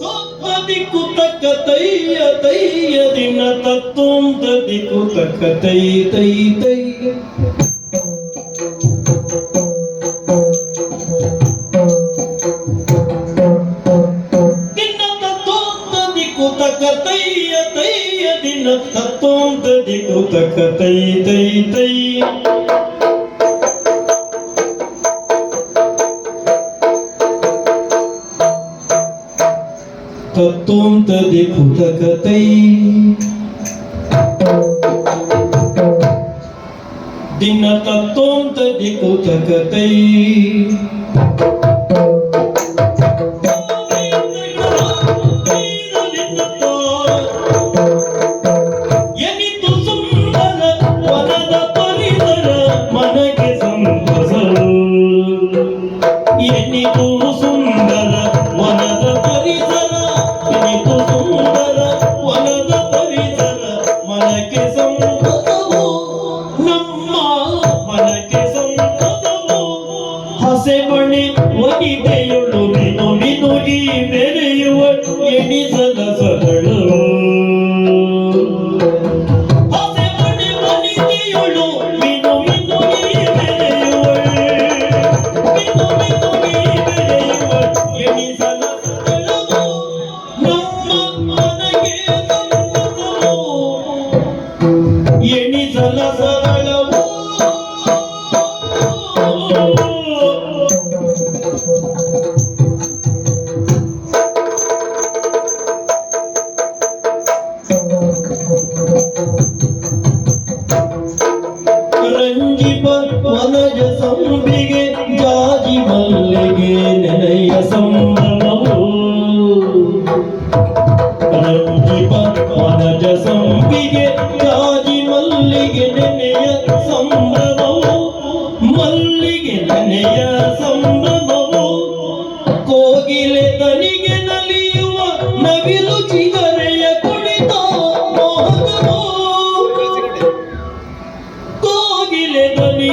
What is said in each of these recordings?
تطبق تكتي تي دين تطم تطبق तत्त्वं तदेकु दिन तत्त्वं तदेकु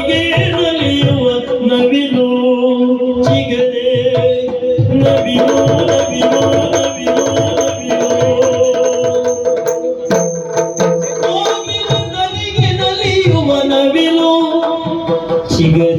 ದನಿಗೆ ನಲಿಯುವ ನವಿಲು ಚಿಗರೆ ನವಿಲು ನವಿಲು ನವಿಲು ನವಿಲು. ನಲಿಯುವ ನವಿಲು ಚಿಗರೆ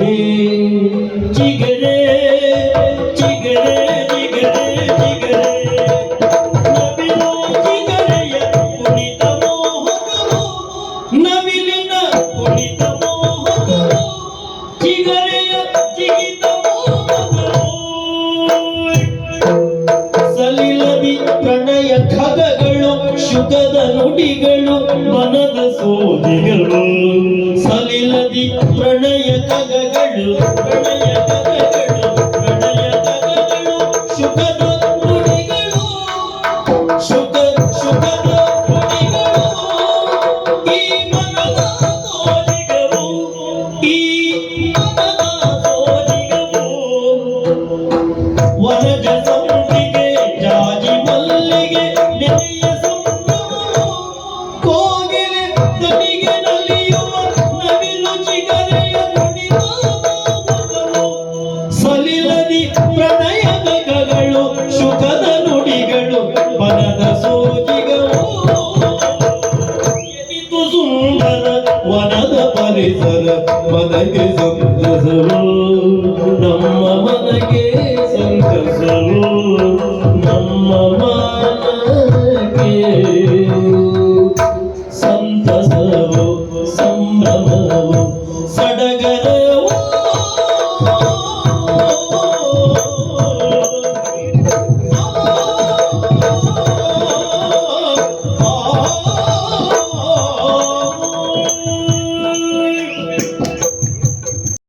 ಪ್ರಣಯ ಖಗಗಳು ಶುಗದ ನುಡಿಗಳು ಮನದ ಸೋದಿಗಳು ಸಲಿಲದಿ ಪ್ರಣಯ ವನಜ ಸಂಪಿಗೆ ಜಾಜಿ ಮಲ್ಲಿಗೆ, ನೆನೆಯ ಸಂಭ್ರಮವು ಕೋಗಿಲೆ ದನಿಗೆ ನಲಿಯುವ ನವಿಲು ಚಿಗರೆಯ ಮೋಹಕವು ಸಲಿಲದಿ ಪ್ರಣಯ ಗಗಗಳು ಶುಕದ ಸುಂದರ ವನದ ಪರಿಸರ ಮನಗೆ ಸಂತಸರು ಸಂತಸವು ಸಂಭ್ರಮವು ಸಡಗರ